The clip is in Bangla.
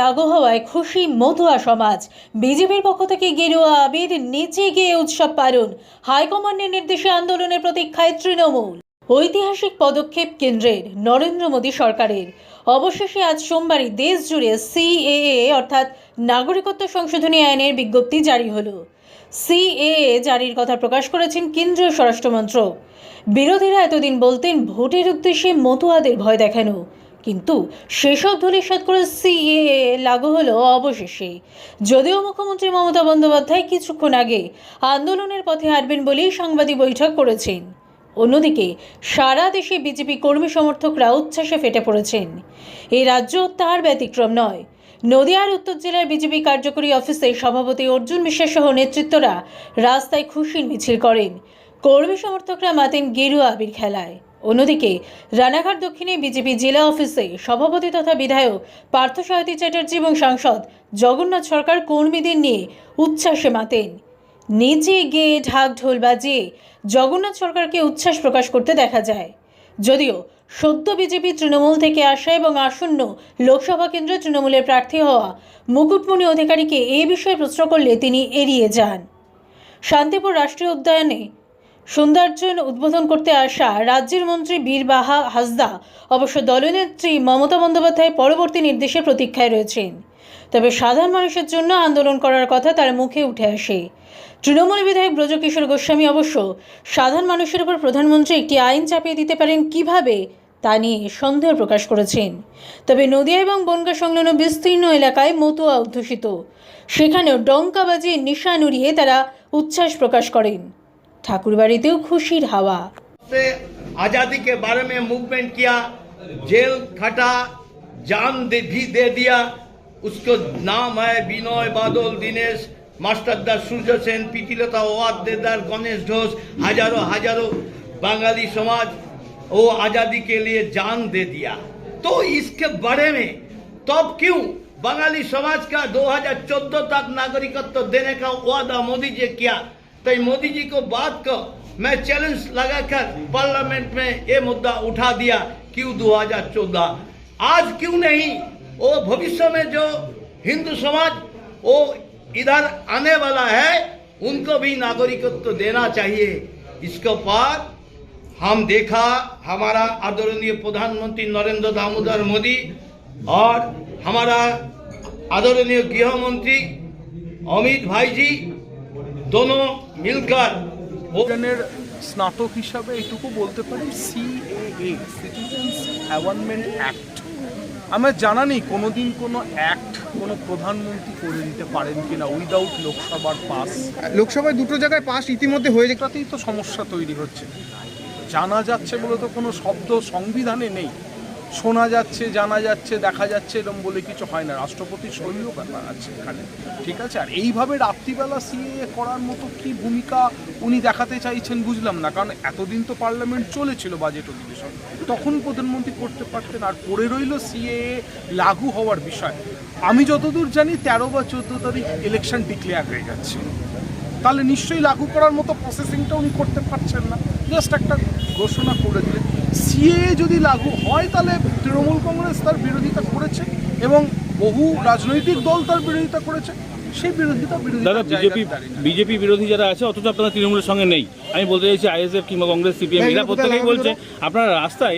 লাগু হওয়ায় খুশি মতুয়া সমাজ। বিজেপির পক্ষ থেকে গেরুয়া আবির নিচে গিয়ে উৎসব পালন। হাইকমান্ডের নির্দেশে আন্দোলনের প্রতীক্ষায় তৃণমূল। ঐতিহাসিক পদক্ষেপ কেন্দ্রের, নরেন্দ্র মোদী সরকারের। অবশেষে আজ সোমবারই সিএএ, অর্থাৎ নাগরিকত্ব সংশোধনী আইনের বিজ্ঞপ্তি জারি হলো। সিএএ জারির কথা প্রকাশ করেছেন কেন্দ্রীয় স্বরাষ্ট্রমন্ত্রক। বিরোধীরা এতদিন বলতেন, ভোটের উদ্দেশ্যে মতুয়াদের ভয় দেখানো। কিন্তু সেসব ধূলিসাৎ করে সিএএ লাগু হলো অবশেষে। যদিও মুখ্যমন্ত্রী মমতা বন্দ্যোপাধ্যায় কিছুক্ষণ আগে আন্দোলনের পথে হাঁটবেন বলেই সাংবাদিক বৈঠক করেছেন। অন্যদিকে সারা দেশে বিজেপি কর্মী সমর্থকরা উচ্ছ্বাসে ফেটে পড়েছেন। এই রাজ্য তার ব্যতিক্রম নয়। নদিয়ার উত্তর জেলার বিজেপি কার্যকরী অফিসে সভাপতি অর্জুন বিশ্বাস সহ নেতৃত্বরা রাস্তায় খুশির মিছিল করেন। কর্মী সমর্থকরা মাতেন গেরুয়া আবির খেলায়। অন্যদিকে, রানাঘাট দক্ষিণে বিজেপি জেলা অফিসে সভাপতি তথা বিধায়ক পার্থ পার্থসারথী চ্যাটার্জি এবং সাংসদ জগন্নাথ সরকার কর্মীদের নিয়ে উচ্ছ্বাসে মাতেন। নিজে গিয়ে ঢাক ঢোল বাজিয়ে জগন্নাথ সরকারকে উচ্ছ্বাস প্রকাশ করতে দেখা যায়। যদিও সদ্য বিজেপি তৃণমূল থেকে আসা এবং আসন্ন লোকসভা কেন্দ্রে তৃণমূলের প্রার্থী হওয়া মুকুটমণি অধিকারীকে এ বিষয়ে প্রশ্ন করলে তিনি এড়িয়ে যান। শান্তিপুর রাষ্ট্রীয় উদ্যানে সৌন্দর্যন উদ্বোধন করতে আসা রাজ্যের মন্ত্রী বীরবাহা হাসদা অবশ্য দলনেত্রী মমতা বন্দ্যোপাধ্যায়ের পরবর্তী নির্দেশের প্রতীক্ষায় রয়েছেন। তবে সাধারণ মানুষের জন্য আন্দোলন করার কথা তার মুখে উঠে আসে। তৃণমূল বিধায়ক ব্রজকিশোর গোস্বামী অবশ্য সাধারণ মানুষের উপর প্রধানমন্ত্রী একটি আইন চাপিয়ে দিতে পারেন কীভাবে, তা নিয়ে সন্দেহ প্রকাশ করেছেন। তবে নদিয়া এবং বনগা সংলগ্ন বিস্তীর্ণ এলাকায় মতুয়া অধ্যুষিত। সেখানেও ডঙ্কা বাজিয়ে নিশান উড়িয়ে তারা উচ্ছ্বাস প্রকাশ করেন। ঠাকুরবাড়িতেও খুশির হাওয়া से आजादी के बारे में मूवमेंट किया जेल खटा जान दे, भी दे दिया उसको नाम है बिनोय बादल दिनेश मास्टर दास सूर्य सेन पीतिलता ओवाद देदार गणेश घोष हजारों हजारों बंगाली समाज वो आजादी के लिए जान दे दिया तो इसके बारे में तब क्यों बंगाली समाज का 2014 तक नागरिकत्व देने का वादा मोदी जी किया तो मोदी जी को बात को मैं चैलेंज लगाकर पार्लियामेंट में ये मुद्दा उठा दिया, क्यों 2014 आज क्यों नहीं? वो भविष्य में जो हिंदू समाज वो इधर आने वाला है, उनको भी नागरिकत्व तो देना चाहिए। इसके बाद हम देखा हमारा आदरणीय प्रधानमंत्री नरेंद्र दामोदर मोदी और हमारा आदरणीय गृह मंत्री अमित भाई जी দোনো মিলকার স্নাতক হিসাবে এইটুকু বলতে পারি সিএএ সিটিজেন্স অ্যাওয়ার্নমেন্ট অ্যাক্ট আমার জানা নেই কোনোদিন কোনো অ্যাক্ট কোনো প্রধানমন্ত্রী করে দিতে পারেন কিনা উইদাউট লোকসভার পাস লোকসভায় দুটো জায়গায় পাস ইতিমধ্যে হয়ে যেটাতেই তো সমস্যা তৈরি হচ্ছে। জানা যাচ্ছে বলে তো কোনো শব্দ সংবিধানে নেই। শোনা যাচ্ছে, জানা যাচ্ছে, দেখা যাচ্ছে এরকম বলে কিছু হয় না। রাষ্ট্রপতির সইও ব্যাপার আছে এখানে, ঠিক আছে? আর এইভাবে রাত্রিবেলা সিএ করার মতো কি ভূমিকা উনি দেখাতে চাইছেন বুঝলাম না, কারণ এতদিন তো পার্লামেন্ট চলেছিল বাজেট অধিবেশন। তখন প্রধানমন্ত্রী করতে পারতেন, আর পড়ে রইল সিএ লাগু হওয়ার বিষয়। আমি যতদূর জানি, তেরো বা চোদ্দ তারিখ ইলেকশন ডিক্লেয়ার হয়ে যাচ্ছে। তাহলে নিশ্চয়ই লাগু করার মতো প্রসেসিংটা উনি করতে পারছেন না। জাস্ট একটা ঘোষণা করে দিলেন। সিএ যদি লাগু হয় তাহলে তৃণমূল কংগ্রেস তার বিরোধিতা করেছে এবং বহু রাজনৈতিক দল তার বিরোধিতা করেছে। সেই বিরোধিতা বিরোধিতা দাদা বিজেপি বিজেপি বিরোধী যারা আছে অথচ আপনারা তৃণমূলের সঙ্গে নেই। আমি বলতে চাইছি আইএসএফ কিংবা কংগ্রেস সিপিএম এরা প্রত্যেকেই বলছে আপনারা রাস্তায়